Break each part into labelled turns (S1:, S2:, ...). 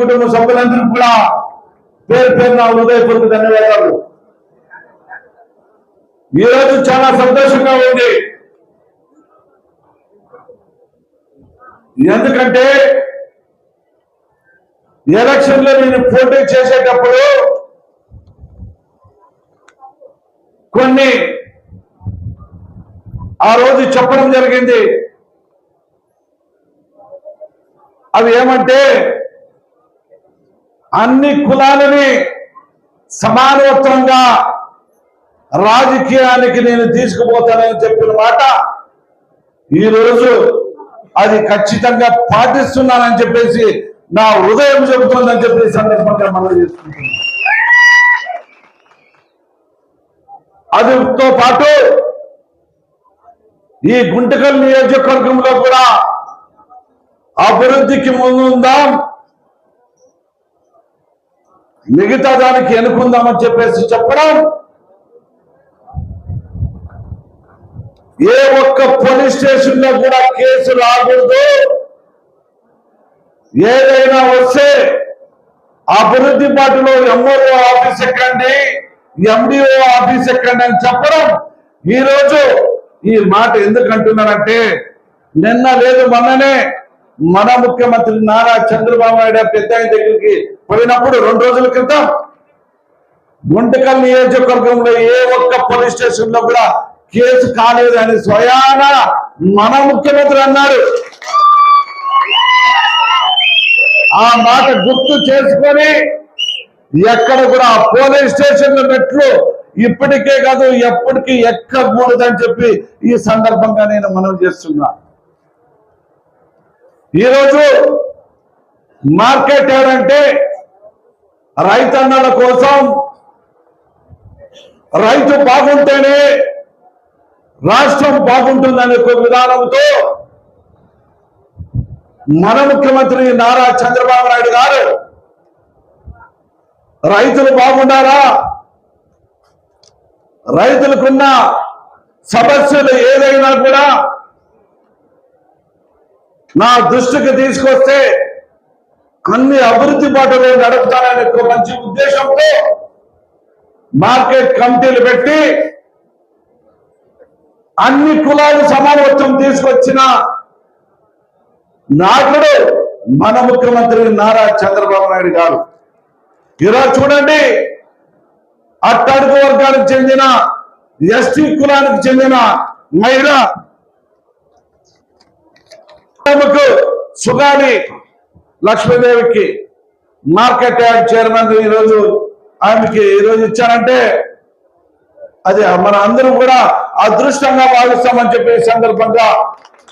S1: కుటుంబ సభ్యులందరూ కూడా పేరు పేరు నా హృదయపూర్వక ధన్యవాదాలు. ఈరోజు చాలా సంతోషంగా ఉంది. ఎందుకంటే ఎలక్షన్లో నేను పోటీ చేసేటప్పుడు కొన్ని ఆ రోజు చెప్పడం జరిగింది. అవి ఏమంటే అన్ని కులాలని సమానత్వంగా రాజకీయానికి నేను తీసుకుపోతానని చెప్పిన మాట ఈ రోజు అది ఖచ్చితంగా పాటిస్తున్నానని చెప్పేసి నా హృదయం చెబుతుందని చెప్పి సందర్భంగా మనం చేసుకుంటున్నాం. అదితో పాటు ఈ గుంటకల్ నియోజకవర్గంలో కూడా అభివృద్ధికి ముందుందాం. మిగతా దానికి ఎన్నుకుందామని చెప్పేసి చెప్పడం ఏ ఒక్క పోలీస్ స్టేషన్లో కూడా కేసు రాకూడదు ఏదైనా వస్తే అభివృద్ధి పార్టీలో ఎంఓఓ ఆఫీస్ ఎక్కండి ఎండిఓ ఆఫీస్ ఎక్కండి అని చెప్పడం. ఈ రోజు ఈ మాట ఎందుకు అంటున్నారంటే నిన్న లేదు మొన్ననే మన ముఖ్యమంత్రి నారా చంద్రబాబు నాయుడు పెద్ద దగ్గరికి పోయినప్పుడు రెండు రోజుల క్రితం గుంటకల్ నియోజకవర్గంలో ఏ ఒక్క పోలీస్ స్టేషన్లో కూడా కేసు కాలేదు అని స్వయాన మన ముఖ్యమంత్రి అన్నారు ఆ మాట గుర్తు చేసుకొని ఎక్కడ కూడా పోలీస్ స్టేషన్ మెట్లు ఇప్పటికే కాదు ఎప్పటికీ ఎక్కకూడదని చెప్పి ఈ సందర్భంగా నేను మనవి చేస్తున్నా. ఈరోజు మార్కెట్ ఏడంటే రైతన్నల కోసం రైతు బాగుంటేనే రాష్ట్రం బాగుంటుందనే ఒక విధానంతో మన ముఖ్యమంత్రి నారా చంద్రబాబు నాయుడు గారు రైతులు బాగుండాలా రైతులకున్న సమస్యలు ఏదైనా కూడా నా దృష్టికి తీసుకొస్తే అన్ని అభివృద్ధి బాటలో నడుపుతాననే ఒక మంచి ఉద్దేశంతో మార్కెట్ కమిటీలు పెట్టి అన్ని కులాలు సమానత్వం తీసుకొచ్చిన నాయకుడు మన ముఖ్యమంత్రి నారా చంద్రబాబు నాయుడు గారు. ఈరోజు చూడండి అట్టడుగు వర్గానికి చెందిన ఎస్టీ కులానికి చెందిన మహిళ సుగాని లక్ష్మీదేవికి మార్కెట్ యార్డ్ చైర్మన్ ఈరోజు ఆమెకి ఈరోజు ఇచ్చారంటే అది మన అందరం కూడా అదృష్టంగా భావిస్తామని చెప్పి సందర్భంగా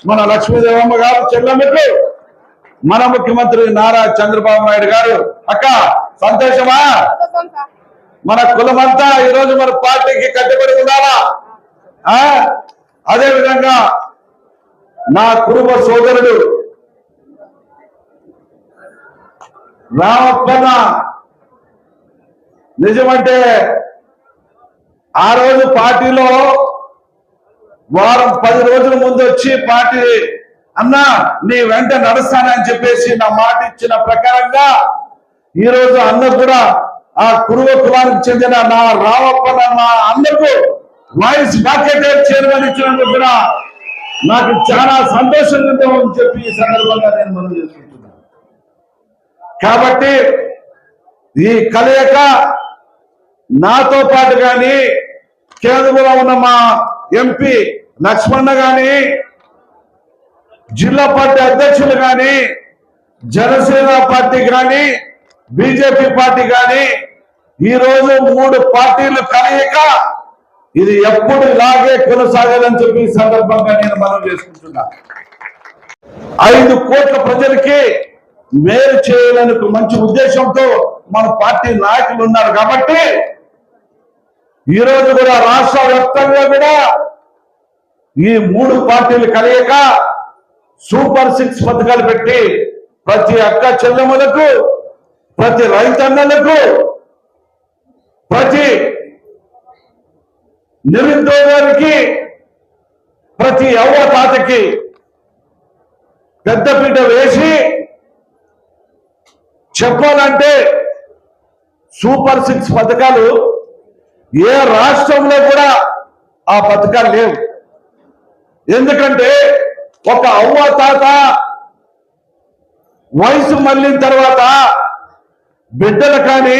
S1: మన లక్ష్మీదేవమ్మ గారు చెల్లెమ్మకు మన ముఖ్యమంత్రి నారా చంద్రబాబు నాయుడు గారు. అక్క సంతోషమా? మన కులమంతా ఈరోజు మన పార్టీకి కట్టుబడి ఉండాలా? ఆ? అదే విధంగా నా కుటుంబ సోదరుడు రామప్పన్న. నిజమంటే ఆ రోజు పార్టీలో వారం పది రోజుల ముందు వచ్చి పార్టీ అన్నా నీ వెంట నడుస్తానని చెప్పేసి నా మాట ఇచ్చిన ప్రకారంగా ఈ రోజు అన్న కూడా ఆ కురువ కులానికి చెందిన నా రామప్ప నా అన్నకు వాయిస్ మార్కెట్ చైర్మన్ ఇచ్చినందుకు కూడా నాకు చాలా సంతోషంగా ఉందని చెప్పి ఈ సందర్భంగా నేను మనం చేసుకుంటున్నాను. కాబట్టి ఈ కలయిక నాతో పాటు కానీ కేంద్రంలో ఉన్న మా ఎంపీ లక్ష్మణ గాని జిల్లా పార్టీ అధ్యక్షులు గాని జనసేన పార్టీ కానీ బీజేపీ పార్టీ కానీ ఈ రోజు మూడు పార్టీలు కలయిక ఇది ఎప్పుడు ఇలాగే కొనసాగాలని చెప్పి ఈ సందర్భంగా నేను మనం చేసుకుంటున్నా. ఐదు కోట్ల ప్రజలకి మేలు చేయాలని మంచి ఉద్దేశంతో మన పార్టీ నాయకులు ఉన్నారు కాబట్టి ఈ రోజు కూడా రాష్ట్ర వ్యాప్తంగా కూడా ఈ మూడు పార్టీలు కలియక సూపర్ సిక్స్ పథకాలు పెట్టి ప్రతి అక్క చెల్లెములకు ప్రతి రైతన్నలకు ప్రతి నిరుద్యోగానికి ప్రతి యవ్వ తాతకి పెద్దపీట వేసి చెప్పాలంటే సూపర్ సిక్స్ పథకాలు ఏ రాష్ట్రంలో కూడా ఆ పథకాలు లేవు. ఎందుకంటే ఒక అవ్వ తాత వయసు మళ్ళిన తర్వాత బిడ్డలు కానీ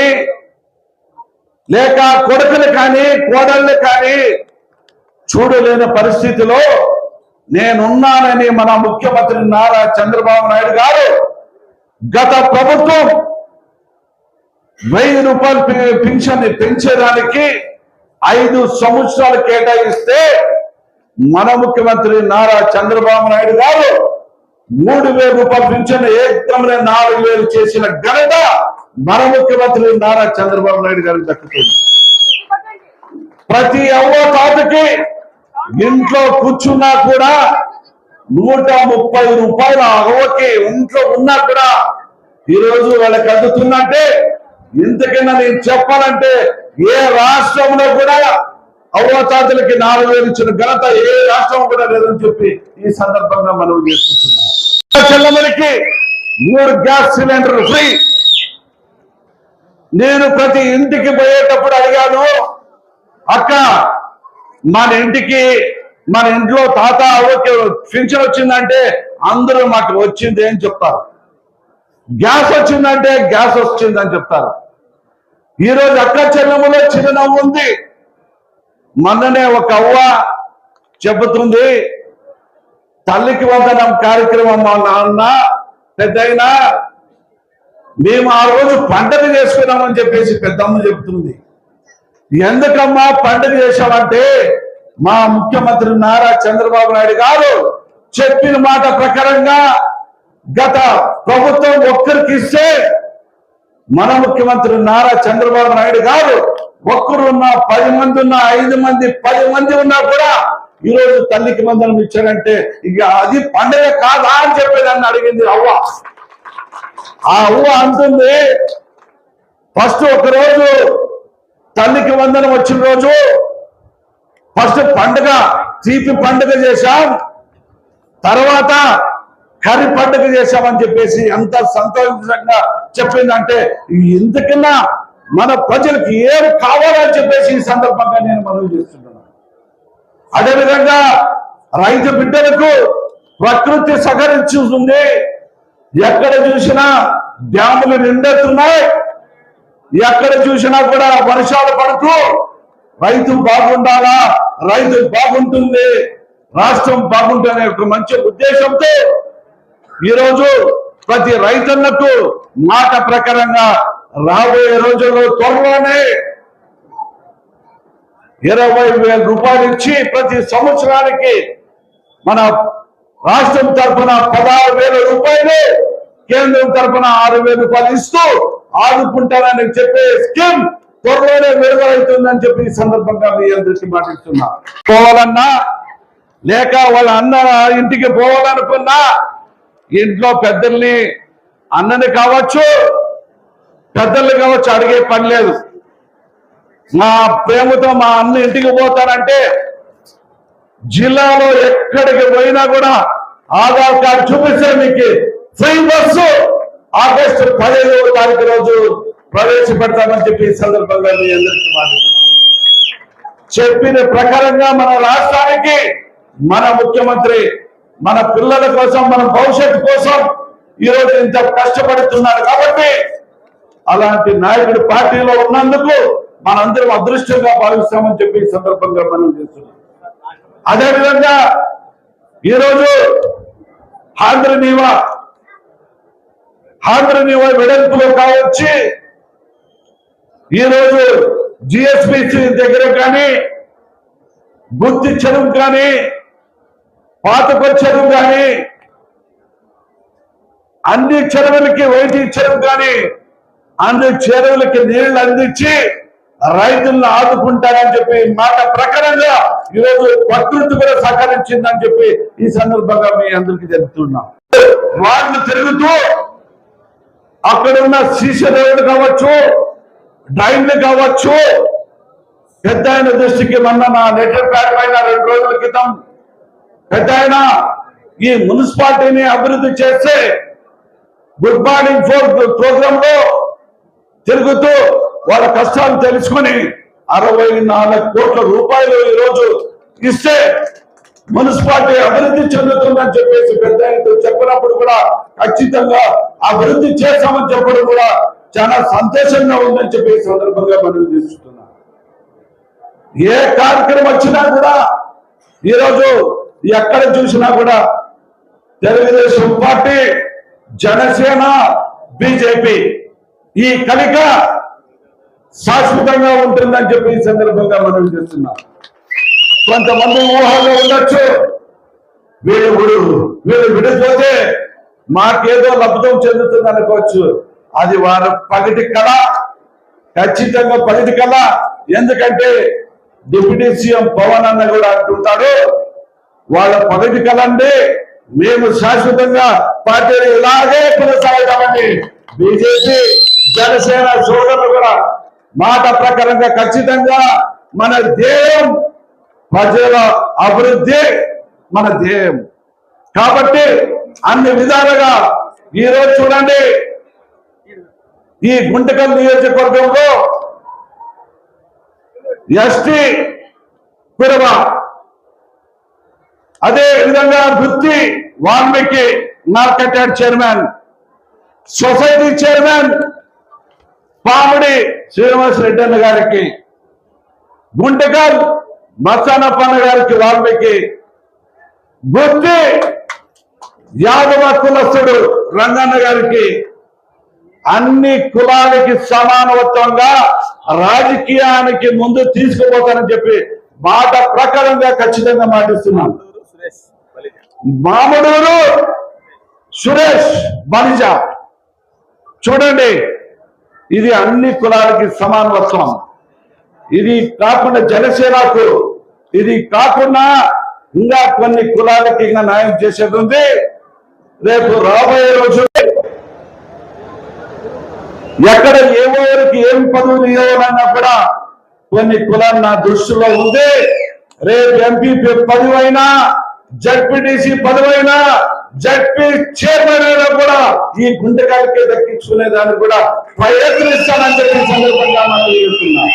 S1: లేక కొడుకులు కానీ కోడళ్ళు కానీ చూడలేని పరిస్థితిలో నేనున్నానని మన ముఖ్యమంత్రి నారా చంద్రబాబు నాయుడు గారు గత ప్రభుత్వం వెయ్యి రూపాయలు పి- పింఛన్ పెంచేదానికి ఐదు సంవత్సరాలు కేటాయిస్తే మన ముఖ్యమంత్రి నారా చంద్రబాబు నాయుడు గారు మూడు వేల పంపించిన పింఛన్ ఏకంలో నాలుగు వేలు చేసిన ఘనత మన ముఖ్యమంత్రి నారా చంద్రబాబు నాయుడు గారికి దక్కుతుంది. ప్రతి అవ్వ తాతకి ఇంట్లో కూర్చున్నా కూడా నూట ముప్పై రూపాయల అవ్వకి ఇంట్లో ఉన్నా కూడా ఈ రోజు వాళ్ళకి అందుతుందంటే ఇంతకన్నా నేను చెప్పాలంటే ఏ రాష్ట్రంలో కూడా అవ్వతాతలకి నాలుగు వేలు ఇచ్చిన ఘనత ఏ రాష్ట్రం కూడా లేదని చెప్పి ఈ సందర్భంగా మనం చేసుకుంటున్నాం చెల్లమలకి మూడు గ్యాస్ సిలిండర్లు ఫ్రీ. నేను ప్రతి ఇంటికి పోయేటప్పుడు అడిగాను అక్క మన ఇంటికి మన ఇంట్లో తాత అవ్వకి పింఛన్ వచ్చిందంటే అందరూ మాకు వచ్చింది అని చెప్తారు. గ్యాస్ వచ్చిందంటే గ్యాస్ వచ్చిందని చెప్తారు. ఈ రోజు అక్క చెల్లెములో చిరునవ్వు ఉంది. మొన్ననే ఒక అవ్వ చెబుతుంది తల్లికి వందనం కార్యక్రమం మా నాన్న. పెద్దయినా మేము ఆ రోజు పండగ చేసుకున్నామని చెప్పేసి పెద్దమ్మ చెబుతుంది. ఎందుకమ్మా పండుగ చేశామంటే మా ముఖ్యమంత్రి నారా చంద్రబాబు నాయుడు గారు చెప్పిన మాట ప్రకారంగా గత ప్రభుత్వం ఒక్కరికి ఇస్తే మన ముఖ్యమంత్రి నారా చంద్రబాబు నాయుడు గారు ఒక్కరున్న పది మంది ఉన్న ఐదు మంది పది మంది ఉన్నా కూడా ఈ రోజు తల్లికి మందనం ఇచ్చారంటే ఇక అది పండగ కాదా అని చెప్పేదాన్ని అడిగింది అవ్వ. ఆ అవ్వ అంటుంది ఫస్ట్ ఒక రోజు తల్లికి వందనం వచ్చిన రోజు ఫస్ట్ పండుగ తీపి పండుగ చేశాం. తర్వాత కర్రీ పండుగ చేశామని చెప్పేసి ఎంత సంతోషంగా చెప్పిందంటే ఎందుకన్నా మన ప్రజలకు ఏం కావాలని చెప్పేసి ఈ సందర్భంగా నేను మనవి చేస్తున్నాను. అదేవిధంగా రైతు బిడ్డలకు ప్రకృతి సహకరించుతుంది. ఎక్కడ చూసినా డ్యాములు నిండెత్తున్నాయి. ఎక్కడ చూసినా కూడా వర్షాలు పడుతూ రైతు బాగుండాలా? రైతు బాగుంటుంది. రాష్ట్రం బాగుంటుందనే ఒక మంచి ఉద్దేశంతో ఈరోజు ప్రతి రైతన్నకు మాట ప్రకారంగా రాబోయే రోజుల్లో త్వరలోనే ఇరవై వేల రూపాయలు ఇచ్చి ప్రతి సంవత్సరానికి మన రాష్ట్రం తరఫున పదహారు వేల రూపాయలు కేంద్రం తరఫున ఆరు వేల రూపాయలు ఇస్తూ ఆదుకుంటారని చెప్పే స్కీమ్ త్వరలోనే విడుదలవుతుందని చెప్పి ఈ సందర్భంగా మీ అందరికీ మాట్లాడుతున్నా. పోవాలన్నా లేక వాళ్ళ అన్న ఇంటికి పోవాలనుకున్నా ఇంట్లో పెద్దల్ని అన్నని కావచ్చు పెద్దల్ని కావచ్చు అడిగే పని లేదు. మా ప్రేమతో మా అన్న ఇంటికి పోతానంటే జిల్లాలో ఎక్కడికి పోయినా కూడా ఆధార్ కార్డు చూపిస్తారు మీకు ఫ్రీ బస్సు. ఆగస్టు పదిహేదవ తారీఖు రోజు ప్రవేశపెడతామని చెప్పి ఈ సందర్భంగా మీ అందరికీ మాట్లాడుతున్నాను చెప్పిన ప్రకారంగా మన రాష్ట్రానికి మన ముఖ్యమంత్రి మన పిల్లల కోసం మన భవిష్యత్తు కోసం ఈ రోజు ఇంత కష్టపడుతున్నారు కాబట్టి అలాంటి నాయకుడు పార్టీలో ఉన్నందుకు మనందరం అదృష్టంగా భావిస్తామని చెప్పి ఈ సందర్భంగా మనం చేస్తున్నాం. అదేవిధంగా ఈరోజు ఆంధ్ర నీవా ఆంధ్ర నీవా వెడల్పులో కావచ్చి. ఈరోజు జిఎస్పిసి దగ్గర కానీ గుర్తి చెరువు కానీ పాతకొ చెరువు కానీ అన్ని చెరువులకి వైటి చెరువు కానీ అన్ని చెరువులకి నీళ్ళు అందించి రైతులను ఆదుకుంటారని చెప్పి మాట ప్రకారంగా ఈరోజు ప్రకృతి కూడా సహకరించిందని చెప్పి ఈ సందర్భంగా మీ అందరికీ చెప్తున్నా వాళ్ళు తిరుగుతూ అక్కడ ఉన్న శీర్షదేవుడు కావచ్చు డైన్లు కావచ్చు పెద్ద ఆయన దృష్టికి మొన్న నా లెటర్ ప్యాడ్ పైన రెండు రోజుల క్రితం పెద్ద ఆయన ఈ మున్సిపాలిటీని అభివృద్ధి చేస్తే గుడ్ మార్నింగ్ ఫోర్ ప్రోగ్రామ్లో తిరుగుతూ వాళ్ళ కష్టాన్ని తెలుసుకుని అరవై నాలుగు కోట్ల రూపాయలు ఈ రోజు ఇస్తే మున్సిపాలిటీ అభివృద్ధి చెందుతుందని చెప్పేసి పెద్ద చెప్పినప్పుడు కూడా ఖచ్చితంగా అభివృద్ధి చేస్తామని చెప్పడం కూడా చాలా సంతోషంగా ఉందని చెప్పి సందర్భంగా మనం తీసుకుంటున్నాం. ఏ కార్యక్రమం వచ్చినా కూడా ఈరోజు ఎక్కడ చూసినా కూడా తెలుగుదేశం పార్టీ జనసేన బీజేపీ ఈ కలిక శాశ్వతంగా ఉంటుందని చెప్పి ఈ సందర్భంగా మనం చేస్తున్నాం. కొంతమంది ఊహల్లో ఉండొచ్చు. వీళ్ళు గుడు వీళ్ళు విడిపోతే మాకేదో లబ్ధం చెందుతుంది అనుకోవచ్చు. అది వారి పగటి కళ ఖచ్చితంగా పగటి కళ. ఎందుకంటే డిప్యూటీ సీఎం పవన్ అన్న కూడా అంటుంటాడు వాళ్ళ పగటి కలండి మేము శాశ్వతంగా పార్టీని ఇలాగే కొనసాగుతామని బీజేపీ జనసేన సోదరులు కూడా మాట ప్రకారంగా ఖచ్చితంగా మన ధ్యేయం ప్రజల అభివృద్ధి మన ధ్యేయం. కాబట్టి అన్ని విధాలుగా ఈ రోజు చూడండి ఈ గుంటకల్ నియోజకవర్గంలో ఎస్టీ కురవ అదే విధంగా వృత్తి Valmiki market chairman society chairman Pamudi Srinivas Reddy అన్న గారికి గుంటకల్ మత్సానప్పన్న గారికి వాల్మీకి గుత్తి యాదవ కులస్తుడు రంగన్న గారికి అన్ని కులాలకి సమానవత్వంగా రాజకీయానికి ముందు తీసుకుపోతానని చెప్పి మాట ప్రకారంగా ఖచ్చితంగా మాటిస్తున్నాను.
S2: సురేష్
S1: సురేష్ బలిజ. చూడండి ఇది అన్ని కులాలకి సమానత్వం. ఇది కాకుండా జనసేనకు ఇది కాకుండా ఇంకా కొన్ని కులాలకి ఇంకా న్యాయం చేసేది ఉంది. రేపు రాబోయే రోజు ఎక్కడ ఏ ఊరికి ఏం పదవులు ఇవ్వాలన్నా కూడా కొన్ని కులాలు నా దృష్టిలో ఉంది. రేపు ఎంపీ పదవైనా జడ్పీటీసీ పదవైనా జడ్పీ చైర్మన్ అయినా కూడా ఈ గుంటకాలకే దక్కించుకునే దానికి కూడా ప్రయత్నిస్తానని చెప్పి సందర్భంగా మనం చెప్తున్నాం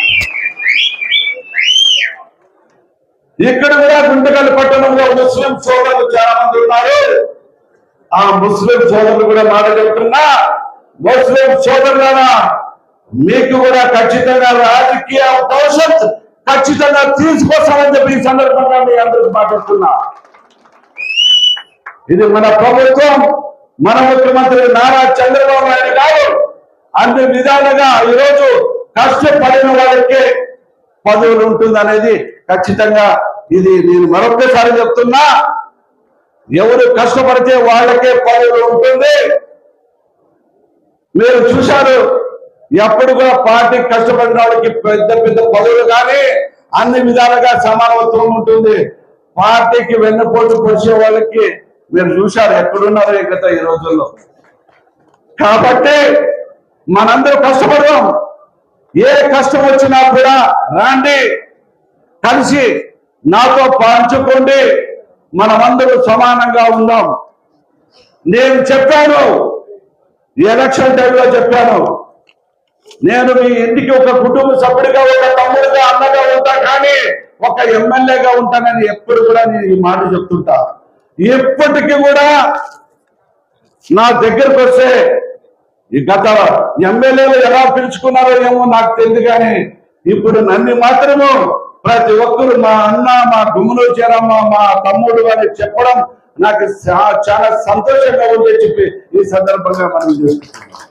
S1: ఇక్కడ కూడా గుంటకల్ పట్టణంలో ముస్లిం సోదరులు చాలా మంది ఉన్నారు. ఆ ముస్లిం సోదరులు కూడా మాట చెప్తున్నా ముస్లిం సోదరులారా మీకు కూడా ఖచ్చితంగా రాజకీయ భవిష్యత్ ఖచ్చితంగా తీసుకొస్తామని చెప్పి ఈ సందర్భంగా మీ అందరికి మాట్లాడుతున్నా. ఇది మన ప్రభుత్వం మన ముఖ్యమంత్రి నారా చంద్రబాబు నాయుడు గారు అన్ని విధాలుగా ఈరోజు కష్టపడిన వాళ్ళకే పదవులు ఉంటుంది అనేది ఖచ్చితంగా ఇది నేను మరొకసారి చెప్తున్నా. ఎవరు కష్టపడితే వాళ్ళకే పదవులు ఉంటుంది. మీరు చూశారు ఎప్పుడు కూడా పార్టీ కష్టపడిన వాళ్ళకి పెద్ద పెద్ద పదవులు కానీ అన్ని విధాలుగా సమానత్వం ఉంటుంది. పార్టీకి వెన్నుపోటు పొడిచే వాళ్ళకి మీరు చూశారు ఎక్కడున్నారు ఈ గత ఈ రోజుల్లో. కాబట్టి మనందరూ కష్టపడదాం. ఏ కష్టం వచ్చినా కూడా రాండి కలిసి నాతో పంచుకోండి మనమందరూ సమానంగా ఉందాం. నేను చెప్పాను ఎలక్షన్ టైంలో చెప్పాను. నేను మీ ఇంటికి ఒక కుటుంబ సభ్యుడిగా ఒక తమ్ముడిగా అన్నగా ఉంటా కానీ ఒక ఎమ్మెల్యేగా ఉంటానని ఎప్పుడు కూడా నేను ఈ మాట చెప్తుంటా. ఎప్పటికీ కూడా నా దగ్గరకు వస్తే ఈ గత ఎమ్మెల్యేలు ఎలా పిలుచుకున్నారో ఏమో నాకు తెలియదు కానీ ఇప్పుడు నన్ను మాత్రము ప్రతి ఒక్కరు మా అన్న మా గుమ్ములు చేరమ్మ మా తమ్ముడు అని చెప్పడం నాకు చాలా సంతోషంగా ఉందని చెప్పి ఈ సందర్భంగా మనం చేసుకుంటున్నాం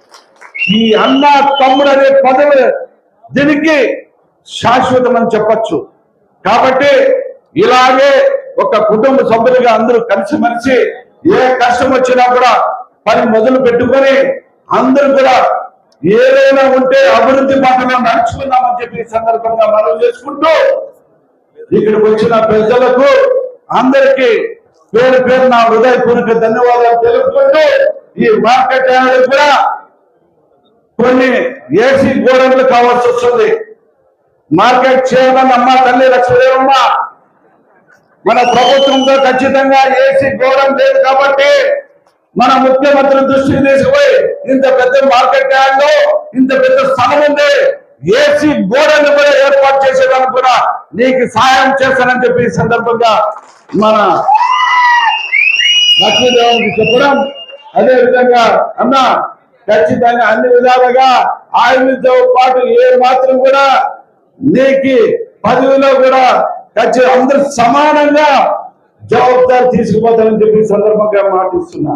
S1: ఈ అన్న తమ్ముడు అనే పదవి దీనికి శాశ్వతం అని చెప్పచ్చు. కాబట్టి ఇలాగే ఒక కుటుంబ సభ్యులుగా అందరూ కలిసిమెలిసి ఏ కష్టం వచ్చినా కూడా పని మొదలు పెట్టుకొని అందరూ కూడా ఏదైనా ఉంటే అభివృద్ధి బాటలో నడుచుకుందామని చెప్పి సందర్భంగా మనం చేసుకుంటూ ఇక్కడికి వచ్చిన ప్రజలకు అందరికీ పేరు పేరు నా హృదయపూర్వక ధన్యవాదాలు తెలుపుకుంటూ ఈ మార్కెట్ యార్డ్ కూడా కొన్ని ఏసీ గోడలు కావాల్సి వస్తుంది. మార్కెట్ చేయమని అమ్మ తల్లి లక్ష్మీదేవమ్మ మన ప్రభుత్వంతో ఖచ్చితంగా ఏసీ గోడం లేదు కాబట్టి మన ముఖ్యమంత్రి దృష్టికి తీసుకుపోయి ఇంత పెద్ద మార్కెట్ యార్డ్లో ఇంత పెద్ద స్థలం ఉంది ఏసీ గోడలు కూడా ఏర్పాటు చేసేదానికి కూడా నీకు సహాయం చేస్తానని చెప్పి ఈ సందర్భంగా మన లక్ష్మీదేవునికి చెప్పడం. అదే విధంగా అన్న ఖచ్చితంగా అన్ని విధాలుగా ఆయుధతో పాటు ఏ మాత్రం కూడా నీకు పదవిలో కూడా అందరూ సమానంగా జవాబుదారి తీసుకుపోతారని చెప్పి సందర్భంగా మాటిస్తున్నా.